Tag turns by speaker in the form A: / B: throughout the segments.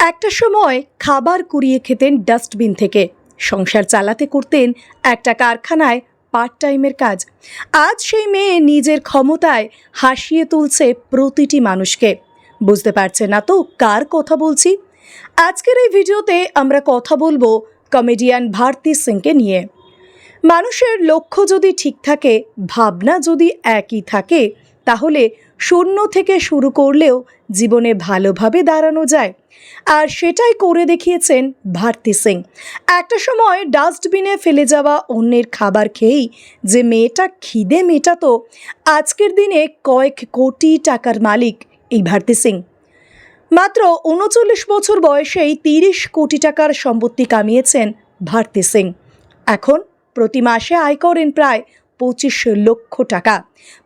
A: একটা সময় খাবার কুড়িয়ে খেতেন ডাস্টবিন থেকে। সংসার চালাতে করতেন একটা কারখানায় পার্ট টাইমের কাজ। আজ সেই মেয়ে নিজের ক্ষমতায় হাসিয়ে তুলছে প্রতিটি মানুষকে। বুঝতে পারছে না তো কার কথা বলছি? আজকের এই ভিডিওতে আমরা কথা বলব কমেডিয়ান ভারতী সিংকে নিয়ে। মানুষের লক্ষ্য যদি ঠিক থাকে, ভাবনা যদি একই থাকে তাহলে শূন্য থেকে শুরু করলেও জীবনে ভালোভাবে দাঁড়ানো যায়। আর সেটাই করে দেখিয়েছেন ভারতী সিং। একটা সময় ডাস্টবিনে ফেলে যাওয়া অন্যের খাবার খেয়েই যে মেয়েটা খিদে মেটাতো, আজকের দিনে কয়েক কোটি টাকার মালিক এই ভারতী সিং। মাত্র উনচল্লিশ বছর বয়সেই তিরিশ কোটি টাকার সম্পত্তি কামিয়েছেন ভারতী সিং। এখন প্রতি মাসে আয় করেন প্রায় পঁচিশ লক্ষ টাকা।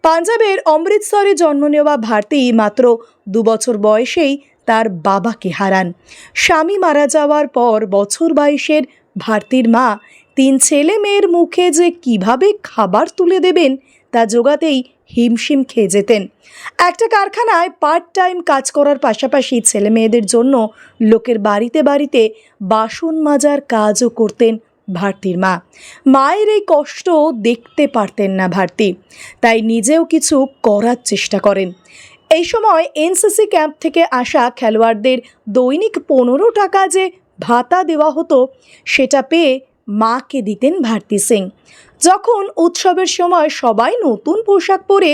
A: পাঞ্জাবের অমৃতসরে জন্ম নেওয়া ভারতী মাত্র দু বছর বয়সেই তার বাবাকে হারান। স্বামী মারা যাওয়ার পর বছর বাইশের ভারতীর মা তিন ছেলে মেয়ের মুখে যে কীভাবে খাবার তুলে দেবেন তা জোগাতেই হিমশিম খেয়ে যেতেন। একটা কারখানায় পার্ট টাইম কাজ করার পাশাপাশি ছেলে মেয়েদের জন্য লোকের বাড়িতে বাড়িতে বাসন মাজার কাজও করতেন ভারতীর মা। মায়ের এই কষ্ট দেখতে পারতেন না ভারতী, তাই নিজেও কিছু করার চেষ্টা করেন। এই সময় এনসিসি ক্যাম্প থেকে আসা খেলোয়াড়দের দৈনিক পনেরো টাকা যে ভাতা দেওয়া হতো, সেটা পেয়ে মাকে দিতেন ভারতী সিং। যখন উৎসবের সময় সবাই নতুন পোশাক পরে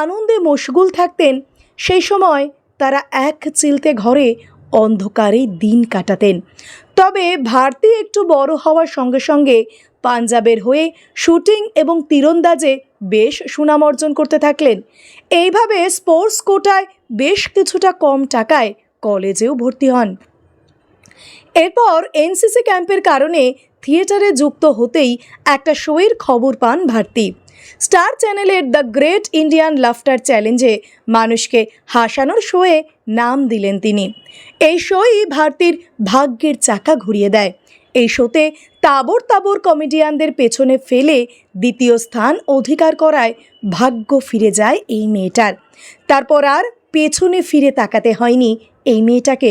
A: আনন্দে মশগুল থাকতেন, সেই সময় তারা এক চিলতে ঘরে অন্ধকারে দিন কাটাতেন। তবে ভারতী একটু বড় হওয়ার সঙ্গে সঙ্গে পাঞ্জাবের হয়ে শুটিং এবং তীরন্দাজে বেশ সুনাম অর্জন করতে থাকলেন। এইভাবে স্পোর্টস কোটায় বেশ কিছুটা কম টাকায় কলেজেও ভর্তি হন। এরপর এনসিসি ক্যাম্পের কারণে থিয়েটারে যুক্ত হতেই একটা শোয়ের খবর পান ভারতী। স্টার চ্যানেলের দ্য গ্রেট ইন্ডিয়ান লাফটার চ্যালেঞ্জে মানুষকে হাসানোর শোয়ে নাম দিলেন তিনি। এই শোই ভারতীর ভাগ্যের চাকা ঘুরিয়ে দেয়। এই শোতে তাবর তাবর কমেডিয়ানদের পেছনে ফেলে দ্বিতীয় স্থান অধিকার করায় ভাগ্য ফিরে যায় এই মেয়েটার। তারপর আর পেছনে ফিরে তাকাতে হয়নি এই মেয়েটাকে।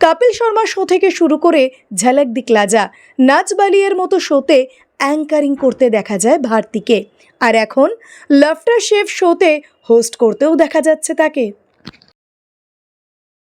A: কপিল শর্মা শো থেকে শুরু করে ঝলক দিকলাজা নাচ বালিয়ের মতো শোতে অ্যাঙ্কারিং করতে দেখা যায় ভারতীকে। আর এখন লাফটার শেফ শোতে হোস্ট করতেও দেখা যাচ্ছে তাকে।